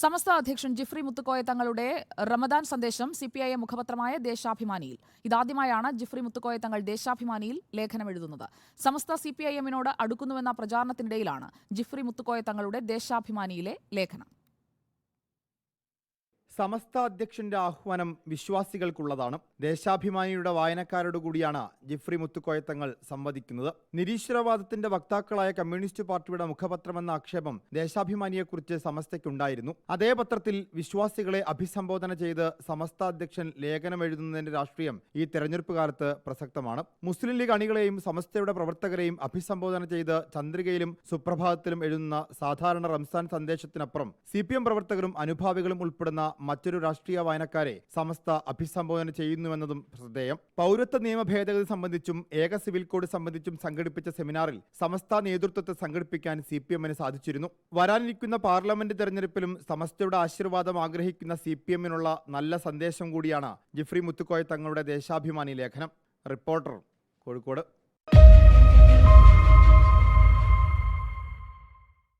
സമസ്ത അധ്യക്ഷൻ ജിഫ്രി മുത്തുക്കോയ തങ്ങളുടെ റമദാൻ സന്ദേശം സി പി ഐ എം മുഖപത്രമായ ദേശാഭിമാനിയിൽ. ഇതാദ്യമായാണ് ജിഫ്രി മുത്തുക്കോയ തങ്ങൾ ദേശാഭിമാനിയിൽ ലേഖനം എഴുതുന്നത്. സമസ്ത സി പി ഐ എമ്മിനോട് അടുക്കുന്നുവെന്ന പ്രചാരണത്തിനിടയിലാണ് ജിഫ്രി മുത്തുക്കോയ തങ്ങളുടെ ദേശാഭിമാനിയിലെ ലേഖനം. സമസ്ത അധ്യക്ഷന്റെ ആഹ്വാനം വിശ്വാസികൾക്കുള്ളതാണ്. ദേശാഭിമാനിയുടെ വായനക്കാരോട് കൂടിയാണ് ജിഫ്രി മുത്തുക്കോയത്തങ്ങൾ സംവദിക്കുന്നത്. നിരീശ്വരവാദത്തിന്റെ വക്താക്കളായ കമ്മ്യൂണിസ്റ്റ് പാർട്ടിയുടെ മുഖപത്രമെന്ന ആക്ഷേപം ദേശാഭിമാനിയെക്കുറിച്ച് സമസ്തയ്ക്കുണ്ടായിരുന്നു. അതേ പത്രത്തിൽ വിശ്വാസികളെ അഭിസംബോധന ചെയ്ത് സമസ്ത അധ്യക്ഷൻ ലേഖനം എഴുതുന്നതിന്റെ രാഷ്ട്രീയം ഈ തെരഞ്ഞെടുപ്പ് കാലത്ത് പ്രസക്തമാണ്. മുസ്ലിം ലീഗ് അണികളെയും സമസ്തയുടെ പ്രവർത്തകരെയും അഭിസംബോധന ചെയ്ത് ചന്ദ്രികയിലും സുപ്രഭാതത്തിലും എഴുതുന്ന സാധാരണ റംസാൻ സന്ദേശത്തിനപ്പുറം സി പ്രവർത്തകരും അനുഭാവികളും ഉൾപ്പെടുന്ന മറ്റൊരു രാഷ്ട്രീയ വായനക്കാരെ സമസ്ത അഭിസംബോധന ചെയ്യുന്നുവെന്നതും ശ്രദ്ധേയം പൗരത്വ നിയമ ഭേദഗതി സംബന്ധിച്ചും ഏക സിവിൽ കോഡ് സംബന്ധിച്ചും സംഘടിപ്പിച്ച സെമിനാറിൽ സമസ്ത നേതൃത്വത്തെ സംഘടിപ്പിക്കാൻ സി പി എമ്മിന് സാധിച്ചിരുന്നു. വരാനിരിക്കുന്ന പാർലമെന്റ് തെരഞ്ഞെടുപ്പിലും സമസ്തയുടെ ആശീർവാദം ആഗ്രഹിക്കുന്ന സി പി എമ്മിനുള്ള നല്ല സന്ദേശം കൂടിയാണ് ജിഫ്രി മുത്തുക്കോയ തങ്ങളുടെ ദേശാഭിമാനി ലേഖനം. റിപ്പോർട്ടർ കോഴിക്കോട്.